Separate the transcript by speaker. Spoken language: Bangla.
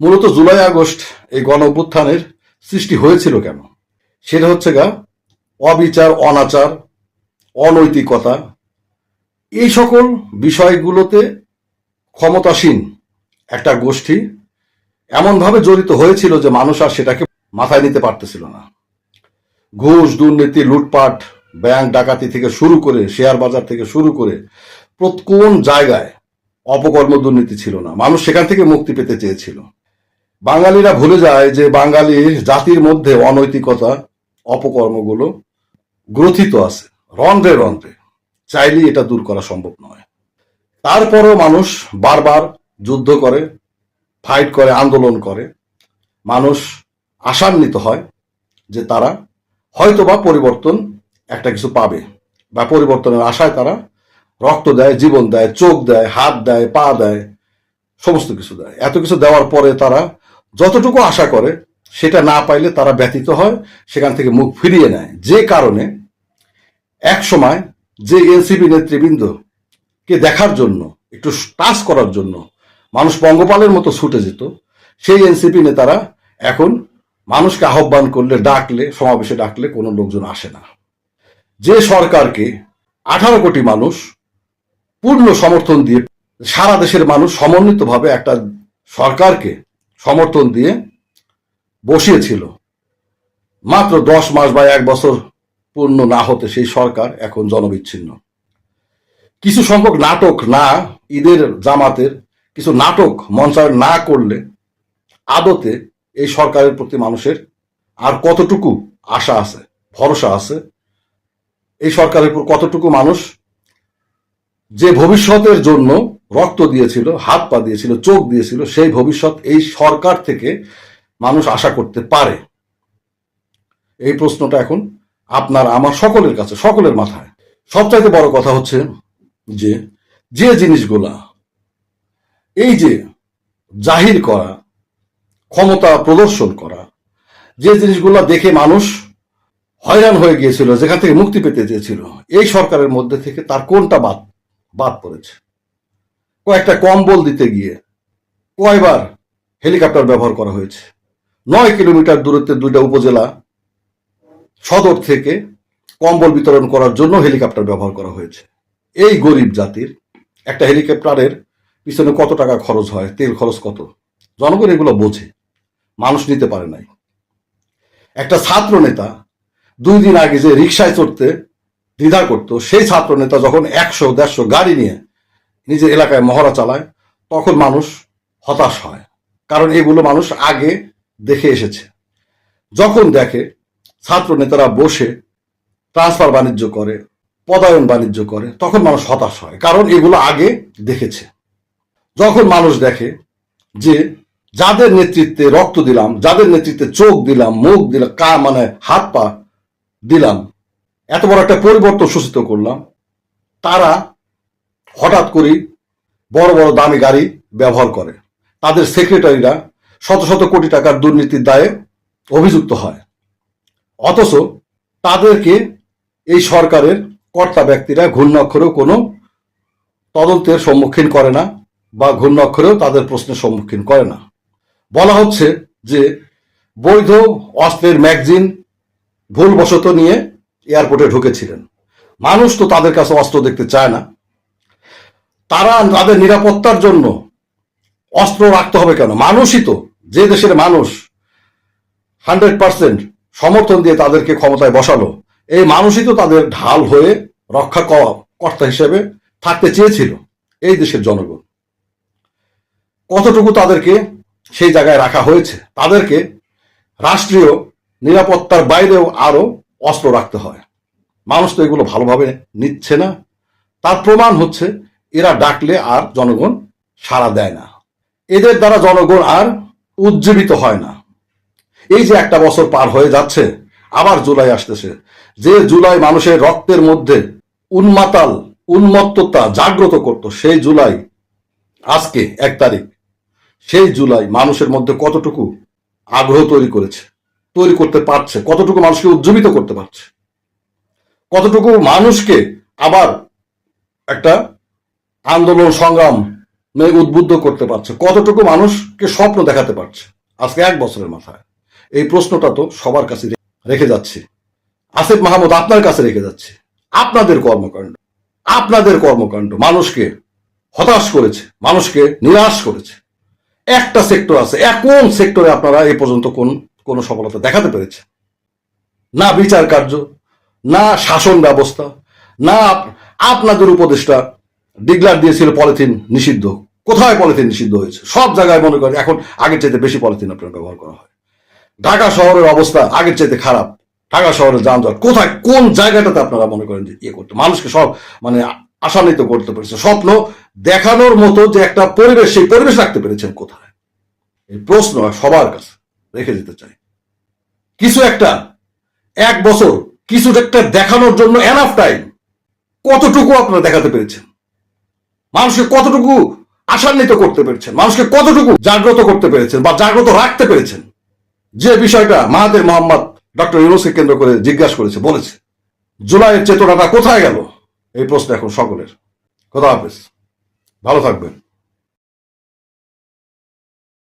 Speaker 1: মূলত জুলাই, আগস্ট এই গণ অভ্যুত্থানের সৃষ্টি হয়েছিল কেন? সেটা হচ্ছে গা, অবিচার, অনাচার, অনৈতিকতা, এই সকল বিষয়গুলোতে ক্ষমতাসীন একটা গোষ্ঠী এমনভাবে জড়িত হয়েছিল যে মানুষ আর সেটাকে মাথায় নিতে পারতেছিল না। ঘুষ, দুর্নীতি, লুটপাট, ব্যাংক ডাকাতি থেকে শুরু করে, শেয়ার বাজার থেকে শুরু করে কোন জায়গায় অপকর্ম দুর্নীতি ছিল না। মানুষ সেখান থেকে মুক্তি পেতে চেয়েছিল। বাঙালিরা ভুলে যায় যে বাঙালি জাতির মধ্যে অনৈতিকতা, অপকর্মগুলো গ্রথিত আছে, রন্ধ্রে রন্ধ্রে। চাইলেই এটা দূর করা সম্ভব নয়। তারপরও মানুষ বারবার যুদ্ধ করে ফাইট করে, আন্দোলন করে। মানুষ আশান্বিত হয় যে তারা হয়তোবা পরিবর্তন একটা কিছু পাবে বা পরিবর্তনের আশায় তারা রক্ত দেয়, জীবন দেয়, চোখ দেয়, হাত দেয়, পা দেয়, সমস্ত কিছু দেয়। এত কিছু দেওয়ার পরে তারা যতটুকু আশা করে, সেটা না পাইলে তারা ব্যতীত হয়, সেখান থেকে মুখ ফিরিয়ে নেয়। যে কারণে এক সময় যে এনসিপি নেতৃবৃন্দ কে দেখার জন্য, একটু টাচ করার জন্য মানুষ পঙ্গপালের মতো ছুটে যেত, সেই এনসিপি নেতারা এখন মানুষকে আহ্বান করলে, ডাকলে, সমাবেশে ডাকলে কোনো লোকজন আসে না। যে সরকারকে আঠারো কোটি মানুষ পূর্ণ সমর্থন দিয়ে সারা দেশের মানুষ সমন্বিতভাবে একটা সরকারকে সমর্থন দিয়ে বসিয়েছিল। মাত্র দশ মাস বা এক বছর পূর্ণ না হতে সেই সরকার এখন জনবিচ্ছিন্ন। কিছু সংখ্যক নাটক না, ঈদের জামাতের কিছু নাটক মঞ্চায়ন না করলে আদতে এই সরকারের প্রতি মানুষের আর কতটুকু আশা আছে, ভরসা আছে, এই সরকারের উপর কতটুকু মানুষ যে ভবিষ্যতের জন্য রক্ত দিয়েছিল, হাত পা দিয়েছিল, চোখ দিয়েছিল, সেই ভবিষ্যৎ এই সরকার থেকে মানুষ আশা করতে পারে। এই প্রশ্নটা এখন আপনার, আমার সকলের কাছে, সকলের মাথায়। সবচাইতে বড় কথা হচ্ছে যে যে জিনিসগুলা, এই যে জাহির করা, ক্ষমতা প্রদর্শন করা, যে জিনিসগুলো দেখে মানুষ হয়রান হয়ে গিয়েছিল, যেখান থেকে মুক্তি পেতে চেয়েছিল, এই সরকারের মধ্যে থেকে তার কোনটা বাদ বাদ পড়েছে? কয়েকটা কম্বল দিতে গিয়ে কয়বার হেলিকপ্টার ব্যবহার করা হয়েছে। নয় কিলোমিটার দূরত্বে দুইটা উপজেলা সদর থেকে কম্বল বিতরণ করার জন্য হেলিকপ্টার ব্যবহার করা হয়েছে। এই গরিব জাতির একটা হেলিকপ্টারের পিছনে কত টাকা খরচ হয়, তেল খরচ কত? জনগণ এগুলো বোঝে, মানুষ নিতে পারে নাই। একটা ছাত্র নেতা দুই দিন আগে যে রিক্সায় চড়তে দ্বিধা করত, সেই ছাত্র নেতা যখন একশো দেড়শো গাড়ি নিয়ে নিজের এলাকায় মহড়া চালায়, তখন মানুষ হতাশ হয়। কারণ এগুলো মানুষ আগে দেখে এসেছে। যখন দেখে ছাত্র নেতারা বসে ট্রান্সফার বাণিজ্য করে, পদায়ন বাণিজ্য করে, তখন মানুষ হতাশ হয়। কারণ এগুলো আগে দেখেছে। যখন মানুষ দেখে যে যাদের নেতৃত্বে রক্ত দিলাম, যাদের নেতৃত্বে চোখ দিলাম, মুখ দিলাম, কা মানে হাত পা দিলাম, এত বড় একটা পরিবর্তন সূচিত করলাম, তারা হঠাৎ করেই বড় বড় দামি গাড়ি ব্যবহার করে। তাদের সেক্রেটারিরা শত শত কোটি টাকার দুর্নীতির দায়ে অভিযুক্ত হয়। অথচ তাদেরকে এই সরকারের কর্তা ব্যক্তিরা ঘূর্ণাক্ষরেও কোনো তদন্তের সম্মুখীন করে না বা ঘূর্ণাক্ষরেও তাদের প্রশ্নের সম্মুখীন করে না। বলা হচ্ছে যে বৈধ অস্ত্রের ম্যাগজিন ভুলবশত নিয়ে এয়ারপোর্টে ঢুকেছিলেন। মানুষ তো তাদের কাছে অস্ত্র দেখতে চায় না। তারা তাদের নিরাপত্তার জন্য অস্ত্র রাখতে হবে কেন? মানুষই তো, যে দেশের মানুষ হান্ড্রেড পার্সেন্ট সমর্থন দিয়ে তাদেরকে ক্ষমতায় বসালো, এই মানুষই তো তাদের ঢাল হয়ে রক্ষা কর্তা হিসেবে থাকতে চেয়েছিল এই দেশের জনগণ। কতটুকু তাদেরকে সেই জায়গায় রাখা হয়েছে? তাদেরকে রাষ্ট্রীয় নিরাপত্তার বাইরেও আরও অস্ত্র রাখতে হয়। মানুষ তো এগুলো ভালোভাবে নিচ্ছে না। তার প্রমাণ হচ্ছে এরা ডাকলে আর জনগণ সাড়া দেয় না। এদের দ্বারা জনগণ আর উজ্জীবিত হয় না। এই যে একটা বছর পার হয়ে যাচ্ছে, আবার জুলাই আসতেছে। যে জুলাই মানুষের রক্তের মধ্যে উন্মাতাল, উন্মত্ততা জাগ্রত করত, সেই জুলাই, আজকে এক তারিখ, সেই জুলাই মানুষের মধ্যে কতটুকু আগ্রহ তৈরি করেছে, তৈরি করতে পারছে, কতটুকু মানুষকে উজ্জীবিত করতে পারছে, কতটুকু মানুষকে আবার একটা আন্দোলন, সংগ্রাম উদ্বুদ্ধ করতে পারছে। কতটুকু মানুষকে স্বপ্ন দেখাতে পারছে? আজকে এক বছরের মাথায়। এই প্রশ্নটা তো সবার কাছে রেখে যাচ্ছে। আসিফ মাহমুদ, আপনার কাছে রেখে যাচ্ছে। আপনাদের কর্মকাণ্ড। আপনাদের কর্মকাণ্ড। মানুষকে হতাশ করেছে। মানুষকে নিরাশ করেছে। একটা সেক্টর আছে। এক কোন সেক্টরে আপনারা এ পর্যন্ত কোন কোন সফলতা দেখাতে পেরেছে না বিচার কার্য, না শাসন ব্যবস্থা, না আপনাদের উপদেষ্টা ডিগলার দিয়েছিল পলিথিন নিষিদ্ধ। কোথায় পলিথিন নিষিদ্ধ হয়েছে? সব জায়গায় মনে করেন, এখন আগের চাইতে বেশি পলিথিন আপনার ব্যবহার করা হয়। ঢাকা শহরের অবস্থা আগের চাইতে খারাপ। ঢাকা শহরের যানজট কোথায়? কোন জায়গাটাতে আপনারা মনে করেন যে ইয়ে করতে মানুষকে সব মানে আশান্বিত করতে পেরেছে। স্বপ্ন দেখানোর মতো যে একটা পরিবেশ, সেই পরিবেশ রাখতে পেরেছেন কোথায়? এই প্রশ্ন সবার কাছে রেখে যেতে চাই। কিছু একটা, এক বছর, কিছু একটা দেখানোর জন্য এনাফ টাইম কতটুকু আপনারা দেখাতে পেরেছেন? মানুষকে কতটুকু আশান্বিত করতে পেরেছেন? মানুষকে কতটুকু জাগ্রত করতে পেরেছেন বা জাগ্রত রাখতে পেরেছেন? যে বিষয়টা মাহাদের মোহাম্মদ ডক্টর ইউনুসকে কেন্দ্র করে জিজ্ঞাসা করেছে, বলেছে, জুলাইয়ের চেতনাটা কোথায় গেল? এই প্রশ্ন এখন সকলের। কথা হাফেজ। ভালো থাকবেন।